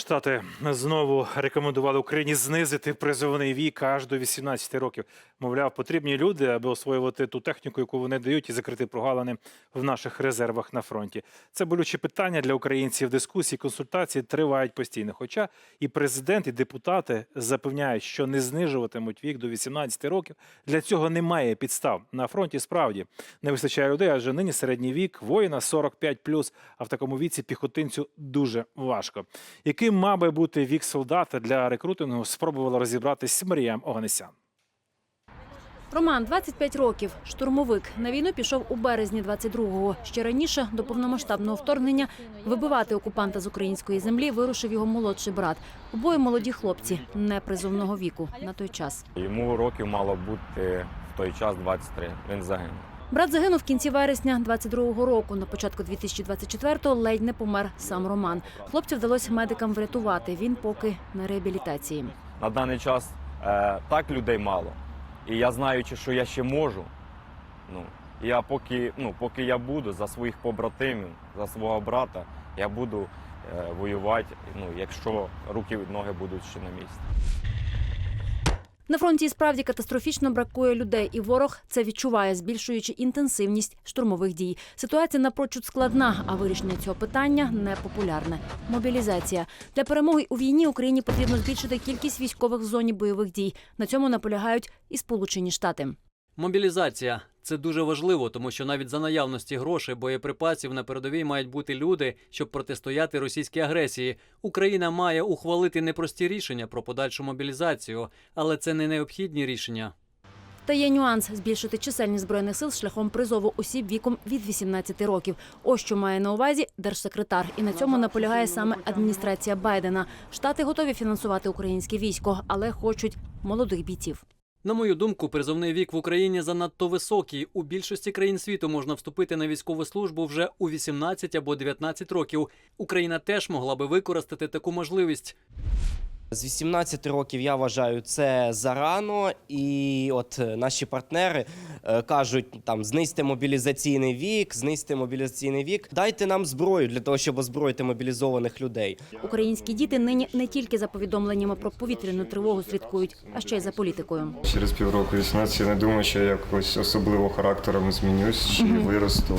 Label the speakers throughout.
Speaker 1: Штати знову рекомендували Україні знизити призовний вік аж до 18 років. Мовляв, потрібні люди, аби освоювати ту техніку, яку вони дають, і закрити прогалини в наших резервах на фронті. Це болюче питання для українців. Дискусії, консультації тривають постійно. Хоча і президент, і депутати запевняють, що не знижуватимуть вік до 18 років. Для цього немає підстав. На фронті справді не вистачає людей, адже нині середній вік воїна 45+, а в такому віці піхотинцю дуже важко. Яким мав би бути вік солдата для рекрутингу, спробувала розібратись Маріям Оганесян.
Speaker 2: Роман 25 років, штурмовик. На війну пішов у березні 22-го. Ще раніше до повномасштабного вторгнення вибивати окупанта з української землі вирушив його молодший брат. Обоє молоді хлопці непризовного віку на той час.
Speaker 3: Йому років мало бути в той час 23. Він загинув.
Speaker 2: Брат загинув в кінці вересня 22-го року. На початку 2024-го ледь не помер сам Роман. Хлопця вдалося медикам врятувати. Він поки на реабілітації.
Speaker 3: На даний час е, так людей мало. І я знаючи, що я ще можу. Ну, я поки, ну, поки я буду за своїх побратимів, за свого брата, я буду е, воювати, ну, якщо руки і ноги будуть ще на місці.
Speaker 2: На фронті і справді катастрофічно бракує людей, і ворог це відчуває, збільшуючи інтенсивність штурмових дій. Ситуація напрочуд складна, а вирішення цього питання непопулярне. Мобілізація для перемоги у війні Україні потрібно збільшити кількість військових в зоні бойових дій. На цьому наполягають і Сполучені Штати.
Speaker 4: Мобілізація це дуже важливо, тому що навіть за наявності грошей, боєприпасів на передовій мають бути люди, щоб протистояти російській агресії. Україна має ухвалити непрості рішення про подальшу мобілізацію, але це не необхідні рішення.
Speaker 2: Та є нюанс збільшити чисельність збройних сил шляхом призову осіб віком від 18 років. Ось що має на увазі держсекретар, і на цьому наполягає саме адміністрація Байдена. Штати готові фінансувати українське військо, але хочуть молодих бійців.
Speaker 4: На мою думку, призовний вік в Україні занадто високий. У більшості країн світу можна вступити на військову службу вже у 18 або 19 років. Україна теж могла би використати таку можливість.
Speaker 5: З 18 років я вважаю це зарано, і от е, наші партнери е, кажуть там знизьте мобілізаційний вік, знизьте мобілізаційний вік. Дайте нам зброю для того, щоб озброїти мобілізованих людей.
Speaker 2: Українські діти нині не тільки за повідомленнями про повітряну тривогу слідкують, а ще й за політикою.
Speaker 6: Через півроку 18 я не думаю, що я якось особливо характером змінюсь чи виросту.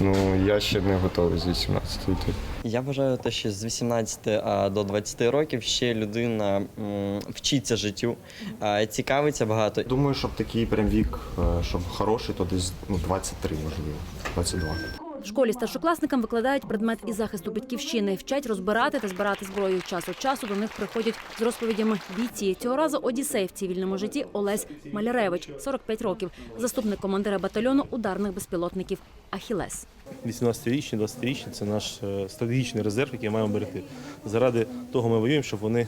Speaker 6: Ну, я ще не готовий з 18 йти.
Speaker 7: Я вважаю те, що з 18 до 20 років ще людина м, вчиться життю, а, цікавиться багато.
Speaker 8: Думаю, щоб такий прям вік, е, щоб хороший, то десь ну, 23, можливо, 22.
Speaker 2: В школі старшокласникам викладають предмет із захисту батьківщини, вчать розбирати та збирати зброю. Час від часу до них приходять з розповідями бійці. Цього разу Одіссей в цивільному житті Олесь Маляревич, 45 років, заступник командира батальйону ударних безпілотників Ахілес.
Speaker 9: 18-річні, 20-річні це наш е, стратегічний резерв, який маємо берегти. Заради того ми воюємо, щоб вони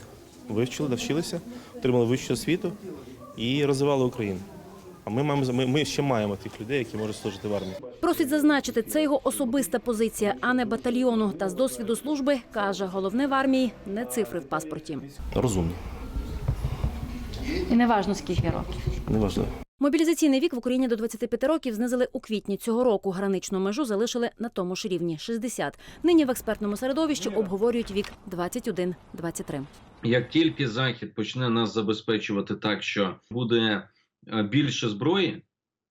Speaker 9: вивчили, навчилися, отримали вищу освіту і розвивали Україну. А ми маємо ми, ми ще маємо тих людей, які можуть служити в армії.
Speaker 2: Просить зазначити, це його особиста позиція, а не батальйону. Та з досвіду служби каже, головне в армії не цифри в паспорті.
Speaker 9: Розумні,
Speaker 2: І не важно скільки років.
Speaker 9: неважливо.
Speaker 2: Мобілізаційний вік в Україні до 25 років знизили у квітні цього року. Граничну межу залишили на тому ж рівні 60. Нині в експертному середовищі обговорюють вік 21-23.
Speaker 10: Як тільки Захід почне нас забезпечувати так, що буде більше зброї,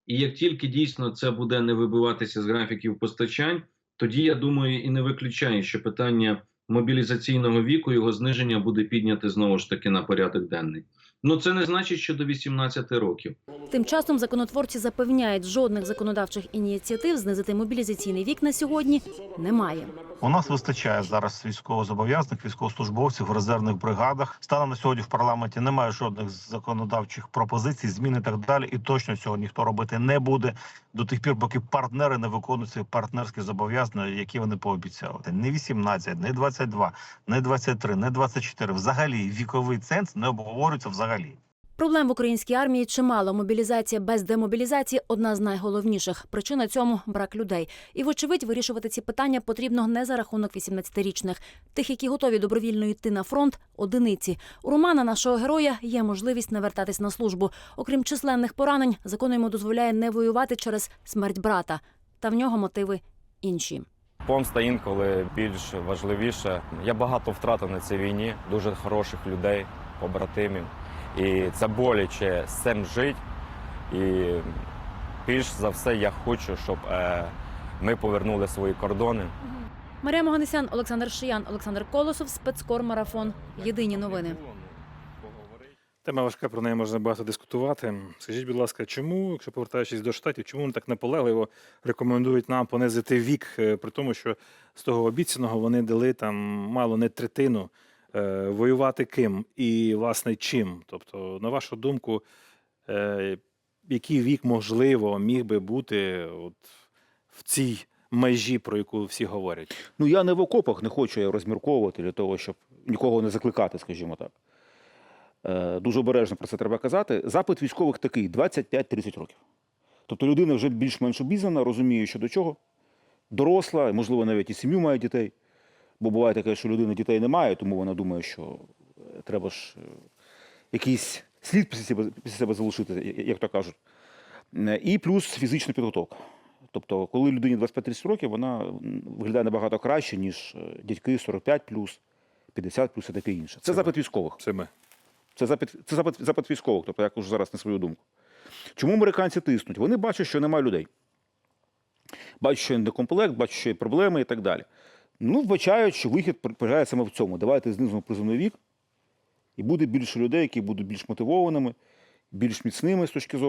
Speaker 10: і як тільки дійсно це буде не вибиватися з графіків постачань, тоді я думаю і не виключаю, що питання мобілізаційного віку його зниження буде підняте знову ж таки на порядок денний. Ну це не значить, що до 18 років.
Speaker 2: Тим часом законотворці запевняють, жодних законодавчих ініціатив знизити мобілізаційний вік на сьогодні немає.
Speaker 11: У нас вистачає зараз військовозобов'язаних, військовослужбовців в резервних бригадах. Станом на сьогодні в парламенті немає жодних законодавчих пропозицій, змін і так далі. І точно цього ніхто робити не буде до тих пір, поки партнери не виконують свої партнерські зобов'язання, які вони пообіцяли. Не 18, не 22, не 23, не 24. Взагалі віковий ценз не обговорюється взагалі.
Speaker 2: Проблем в українській армії чимало. Мобілізація без демобілізації одна з найголовніших. Причина цьому брак людей. І, вочевидь, вирішувати ці питання потрібно не за рахунок 18-річних. Тих, які готові добровільно йти на фронт, одиниці. У Романа, нашого героя, є можливість не вертатись на службу. Окрім численних поранень, закон йому дозволяє не воювати через смерть брата. Та в нього мотиви інші.
Speaker 3: Помста інколи більш важливіше. Я багато втратив на цій війні, дуже хороших людей, побратимів. І це боляче з цим жити. І більш за все я хочу, щоб е, ми повернули свої кордони.
Speaker 2: Марія Моганесян, Олександр Шиян, Олександр Колосов, спецкор марафон. Єдині новини.
Speaker 1: Тема важка, про неї можна багато дискутувати. Скажіть, будь ласка, чому, якщо повертаючись до штатів, чому вони так наполегливо рекомендують нам понизити вік, е, при тому, що з того обіцяного вони дали там мало не третину воювати ким і, власне, чим? Тобто, на вашу думку, е, який вік можливо міг би бути от в цій межі, про яку всі говорять?
Speaker 12: Ну я не в окопах не хочу я розмірковувати для того, щоб нікого не закликати, скажімо так. Е, дуже обережно про це треба казати. Запит військових такий: 25-30 років. Тобто людина вже більш-менш обізнана, розуміє, що до чого. Доросла, можливо, навіть і сім'ю має дітей. Бо буває таке, що людина дітей не має, тому вона думає, що е, треба ж е, якийсь слід після себе, після себе залишити, як то кажуть. Е, І плюс фізична підготовка. Тобто, коли людині 25-30 років, вона виглядає набагато краще, ніж дядьки 45 50 і таке інше. Це запит військових.
Speaker 1: Це ми.
Speaker 12: Це запит, це запит, запит військових, тобто я кажу зараз на свою думку. Чому американці тиснуть? Вони бачать, що немає людей. Бачать, що є недокомплект, бачать, що є проблеми і так далі. Ну, вбачають, що вихід полягає саме в цьому. Давайте знизимо призовний вік, і буде більше людей, які будуть більш мотивованими, більш міцними з точки зору.